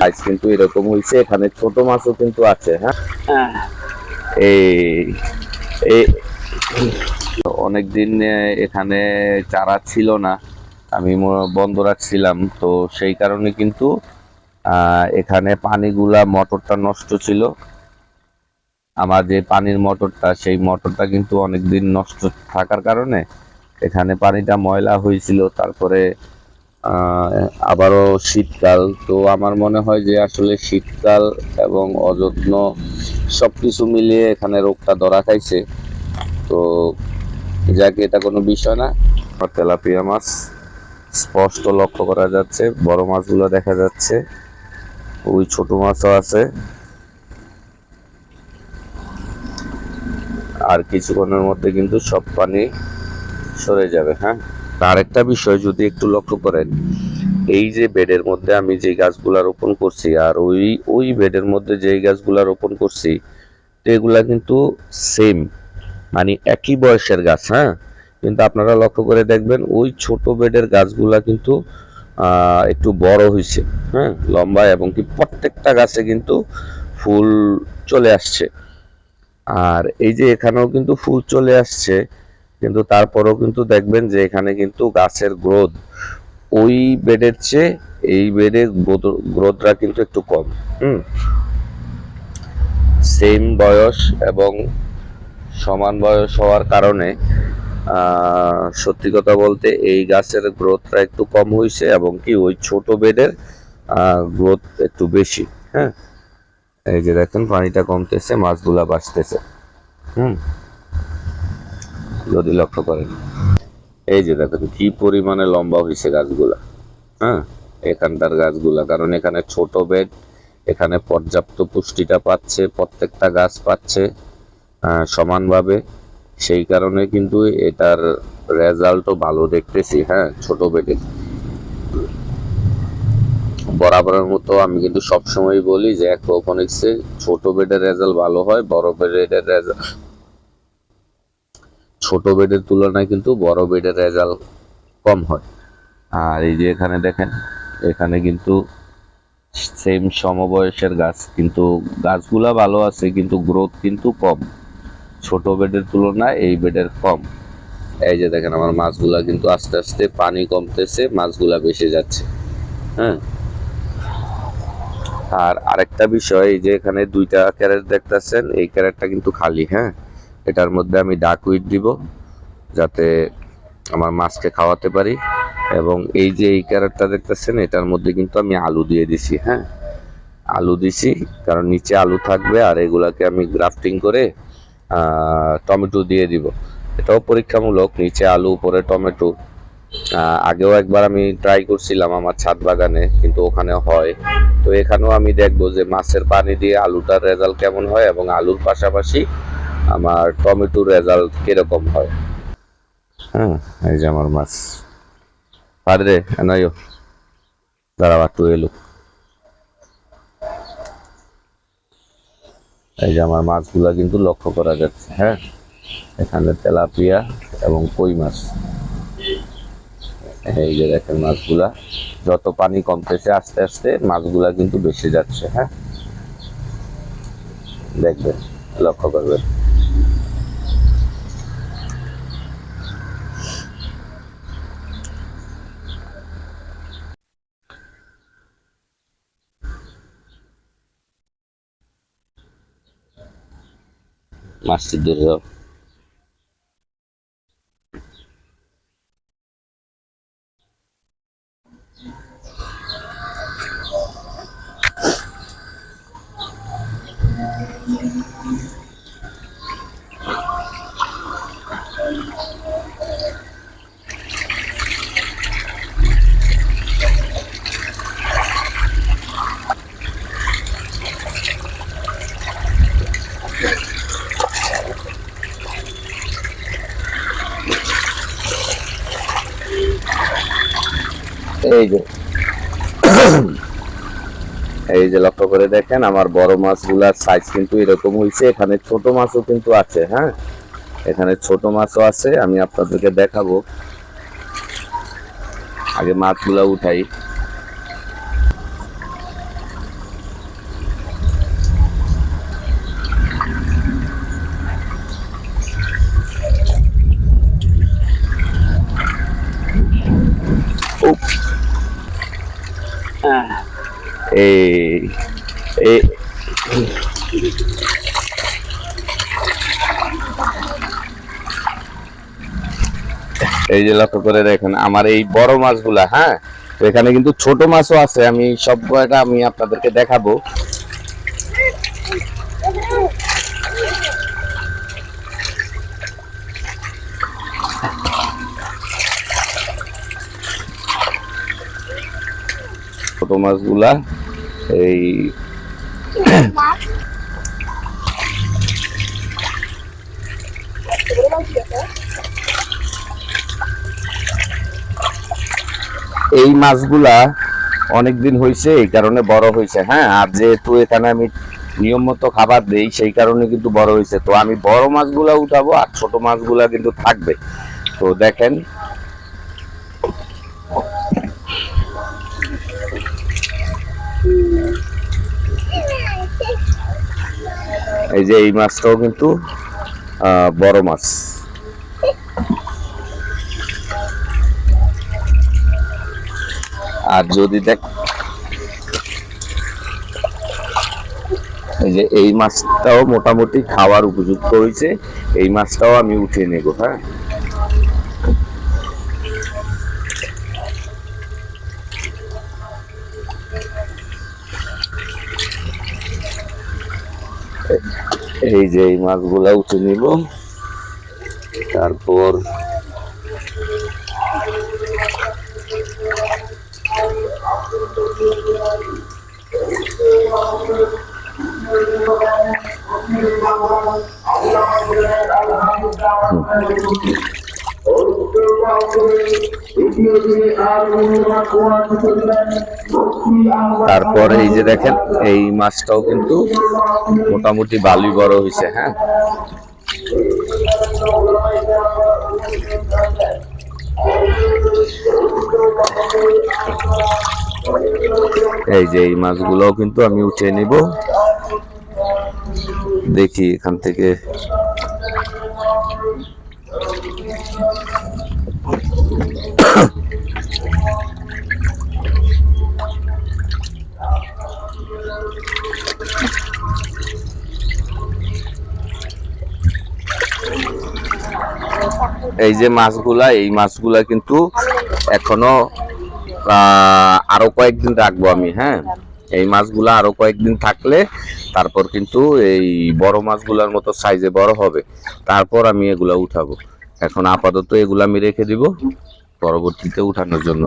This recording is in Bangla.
আজ কিন্তু এরকম হয়েছে এখানে ছোট মাছও কিন্তু আছে হ্যাঁ? হ্যাঁ। এই অনেকদিন এখানে চারা ছিল না আমি বন্ধ রাখছিলাম তো সেই কারণে কিন্তু আহ, এখানে পানিগুলা মোটরটা নষ্ট ছিল। আমার যে পানির মোটরটা সেই মোটরটা কিন্তু অনেকদিন নষ্ট থাকার কারণে এখানে পানিটা ময়লা হয়েছিল, তারপরে আবারও শীতকাল। তো আমার মনে হয় যে আসলে শীতকাল এবং অযত্ন সব কিছু মিলিয়ে এখানে রোগটা ধরা খাইছে। তো যাকে, এটা কোনো বিষয় না। তেলাপিয়া মাছ স্পষ্ট লক্ষ্য করা যাচ্ছে, বড় মাছগুলো দেখা যাচ্ছে। ওই ছোট মাছও আছে। আর কিছুক্ষণের মধ্যে কিন্তু সব পানি সরে যাবে হ্যাঁ? আরেকটা বিষয় যদি একটু লক্ষ্য করেন, এই যে বেডের মধ্যে আমি যে গাছগুলা রোপণ করছি আর ওই ওই বেডের মধ্যে যেই গাছগুলা রোপণ করছি এগুলা কিন্তু সেম মানে একই বয়সের গাছ হ্যাঁ? কিন্তু আপনারা লক্ষ্য করে দেখবেন ওই ছোট বেডের গাছগুলা কিন্তু একটু বড় হয়েছে হ্যাঁ? লম্বা এবং কি প্রত্যেকটা গাছে কিন্তু ফুল চলে আসছে। আর এই যে এখানেও কিন্তু ফুল চলে আসছে কিন্তু তারপরেও কিন্তু দেখবেন যে এখানে কিন্তু গাছের গ্রোথ ওই বেডের চেয়ে এই বেডের গ্রোথটা কিন্তু একটু কম। হুম? সেম বয়স এবং সমান বয়স হওয়ার কারণে সত্যি কথা বলতে এই গাছের গ্রোথটা একটু কম হয়েছে এবং কি ওই ছোট বেডের গ্রোথ একটু বেশি। হ্যাঁ? এই যে দেখেন পানিটা কমতেছে, মাছগুলা বাঁচতেছে। হুম? যদি লক্ষ্য করেন। এই যে দেখেন কি পরিমাণে লম্বা হয়েছে গাছগুলা হ্যাঁ? এখানকার গাছগুলা, কারণ এখানে ছোট বেড, এখানে পর্যাপ্ত পুষ্টিটা পাচ্ছে, প্রত্যেকটা গাছ পাচ্ছে সমানভাবে। সেই কারণে কিন্তু এটার রেজাল্টও ভালো দেখতেছি হ্যাঁ ছোট বেডে। বরাবরের মতো আমি কিন্তু সবসময় বলি যে অ্যাকোপনিক্সে ছোট বেডের রেজাল্ট ভালো হয়, বড় বেডের রেজাল্ট ছোট বেডের তুলনায় কিন্তু বড় বেডের রেজাল্ট কম হয়। আর এই যে এখানে দেখেন, এখানে কিন্তু সেম সমবয়সের গাছ, কিন্তু গাছগুলা ভালো আছে, কিন্তু গ্রোথ কিন্তু কম। ছোট বেডের তুলনায় এই বেডের কম। এই যে দেখেন, আমার মাছগুলা কিন্তু আস্তে আস্তে পানি কমতেছে, মাছগুলা বেশি যাচ্ছে। হ্যাঁ? আর আরেকটা বিষয়, এই যে এখানে দুইটা ক্যারেট দেখতেছেন, এই ক্যারেটটা কিন্তু খালি হ্যাঁ? এটার মধ্যে আমি ডাক উইট দিব, যাতে আমার মাছকে খাওয়াতে পারি। এবং এই যে এই ক্যারেটটা দেখতেছেন, এটার মধ্যে কিন্তু আমি আলু দিয়ে দিছি হ্যাঁ? আলু দিছি, কারণ নিচে আলু থাকবে, আর এগুলাকে আমি গ্রাফটিং করে টমেটো দিয়ে দিব। এটাও পরীক্ষামূলক, নিচে আলু, উপরে টমেটো। আগেও একবার আমি ট্রাই করছিলাম আমার ছাদ বাগানে, কিন্তু ওখানে হয়। তো এখানেও আমি দেখব যে মাছের পানি দিয়ে আলুটার রেজাল্ট কেমন হয়, এবং আলুর পাশাপাশি আমার টমেটোর রেজাল্ট কীরকম হয়? হ্যাঁ এই যে আমার মাছ পারে এনাইও দাঁড়াও একটু এলো। এই যে আমার মাছগুলা কিন্তু লক্ষ্য করা যাচ্ছে হ্যাঁ? এখানে তেলাপিয়া এবং কই মাছ। এই যে দেখেন মাছগুলা যত পানি কমতেছে, আস্তে আস্তে মাছগুলা কিন্তু বেশি যাচ্ছে হ্যাঁ? দেখবেন, লক্ষ্য করবেন। Mas se Deus. É এই যে। এই যে লক্ষ্য করে দেখেন, আমার বড় মাছগুলার সাইজ কিন্তু এরকম হয়েছে এখানে ছোট মাছও কিন্তু আছে হ্যাঁ? এখানে ছোট মাছও আছে, আমি আপনাদেরকে দেখাবো। আগে মাছগুলা উঠাই। এই এই এই যে লক্ষ্য করে দেখেন, আমার এই বড় মাছগুলা হ্যাঁ? এখানে কিন্তু ছোট মাছও আছে, আমি সব কয়টা আমি আপনাদেরকে দেখাবো। ছোট মাছগুলা এই এই মাছগুলা অনেকদিন হয়েছে এই কারণে বড় হয়েছে হ্যাঁ? আর যেহেতু এখানে আমি নিয়ম মতো খাবার দেই, সেই কারণে কিন্তু বড় হয়েছে তো আমি বড় মাছগুলা উঠাবো আর ছোট মাছগুলা কিন্তু থাকবে। তো দেখেন এই যে এই মাছটাও কিন্তু বড় মাছ। আর যদি দেখ এই যে এই মাছটাও মোটামুটি খাওয়ার উপযুক্ত হয়েছে, এই মাছটাও আমি উঠিয়ে নেব হ্যাঁ? এই যে এই মাছগুলা উঠে নিব। তারপর তারপর এই যে দেখেন, এই মাছটাও কিন্তু মোটামুটি ভালোই বড় হয়েছে হ্যাঁ? এই যে এই মাছগুলোও কিন্তু আমি উঠিয়ে নিব। দেখি এখান থেকে এই যে মাছগুলা এই মাছগুলা কিন্তু এখনও আরও কয়েকদিন রাখব আমি হ্যাঁ? এই মাছগুলো আরও কয়েকদিন থাকলে তারপর কিন্তু এই বড় মাছগুলোর মতো সাইজে বড় হবে। তারপর আমি এগুলো উঠাবো। এখন আপাতত এগুলো আমি রেখে দিব, পরবর্তীতে উঠানোর জন্য।